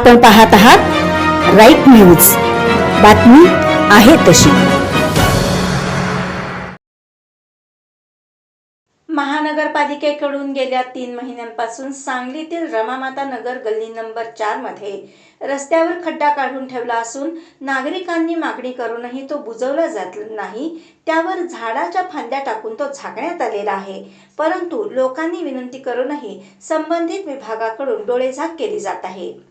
आपण पाहत आहात राईट न्यूज. बातमी आहे तशी. महानगरपालिकेकडून गेल्या तीन महिन्यांपासून सांगलीतील रमामाता नगर गल्ली नंबर चारमध्ये रस्त्यावर खड्डा काढून ठेवला असून नागरिकांनी मागणी करूनही तो बुजवला जात नाही. त्यावर झाडाच्या फांद्या टाकून तो झाकण्यात आलेला आहे. परंतु लोकांनी विनंती करूनही संबंधित विभागाकडून डोळेझाक केली जात आहे.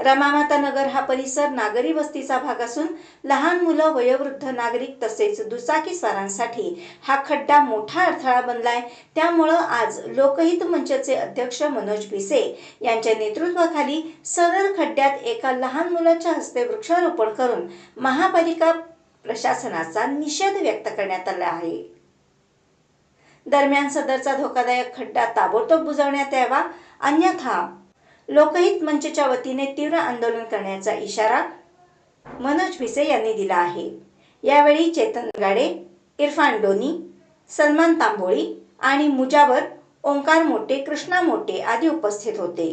रमामाता नगर हा परिसर नागरी वस्तीचा भाग असून लहान मुलं वयोवृद्ध नागरिक तसेच दुचाकी स्वारांसाठी हा खड्डा मोठा अडथळा बनलाय. त्यामुळं आज लोकहित मंचचे अध्यक्ष मनोज भिसे यांच्या नेतृत्वाखाली सदर खड्ड्यात एका लहान मुलाच्या हस्ते वृक्षारोपण करून महापालिका प्रशासनाचा निषेध व्यक्त करण्यात आला आहे. दरम्यान सदरचा धोकादायक खड्डा ताबडतोब बुजवण्यात यावा अन्यथा लोकहित मंचच्या वतीने तीव्र आंदोलन करण्याचा इशारा मनोज भिसे यांनी दिला आहे. यावेळी चेतन गाडे इरफान डोनी सलमान तांबोळी आणि मुजावर ओंकार मोटे कृष्णा मोटे आदी उपस्थित होते.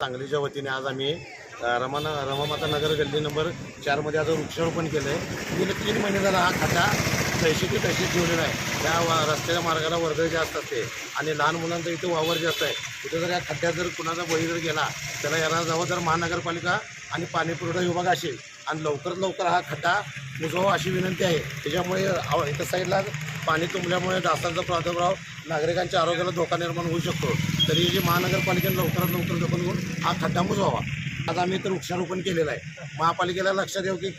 सांगलीच्या वतीने आज आम्ही रमाना रमामाता नगर गल्ली नंबर चारमध्ये आता वृक्षारोपण केलं आहे गेले तीन महिने झाला हा खड्डा तैशी ते तैशी ठेवलेला आहे. त्या वा रस्त्याच्या मार्गाला वर्दळ जास्त असते आणि लहान मुलांचा इथे वावर जास्त आहे. तिथे जर या खड्ड्यात जर कुणाचा बळी जर गेला त्याला याला जर महानगरपालिका आणि पाणी पुरवठा विभाग असेल. आणि लवकरात लवकर हा खड्डा बुजवावा अशी विनंती आहे. त्याच्यामुळे इथं साईडला पाणी तुंबल्यामुळे डासांचा प्रादुर्भाव नागरिकांच्या आरोग्याला धोका निर्माण होऊ शकतो. तरी जी महानगरपालिकेने लवकरात लवकर दखल घेऊन हा खड्डा बुजवावा आज आम्ही तर वृक्षारोपण केलेलं आहे. महापालिकेला लक्षात येऊ की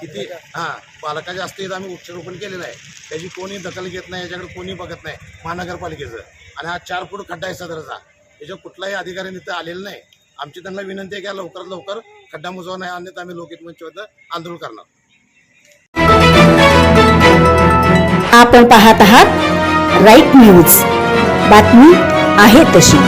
किती हां पालकाच्या असते आम्ही वृक्षारोपण केलेलं आहे. त्याची कोणी दखल घेत नाही याच्याकडे कोणी बघत नाही महानगरपालिकेचं. आणि हा चार फूट खड्डा आहे सदरचा. याच्या कुठलाही अधिकारी इथं आलेला नाही. आमची त्यांना विनंती आहे की लवकरात लवकर खड्डा मुजवा नाही अन्यथा आम्ही लोकहित मंचवरती आंदोलन करणार आपण पाहत आहात राईट न्यूज. बातमी आहे तशी.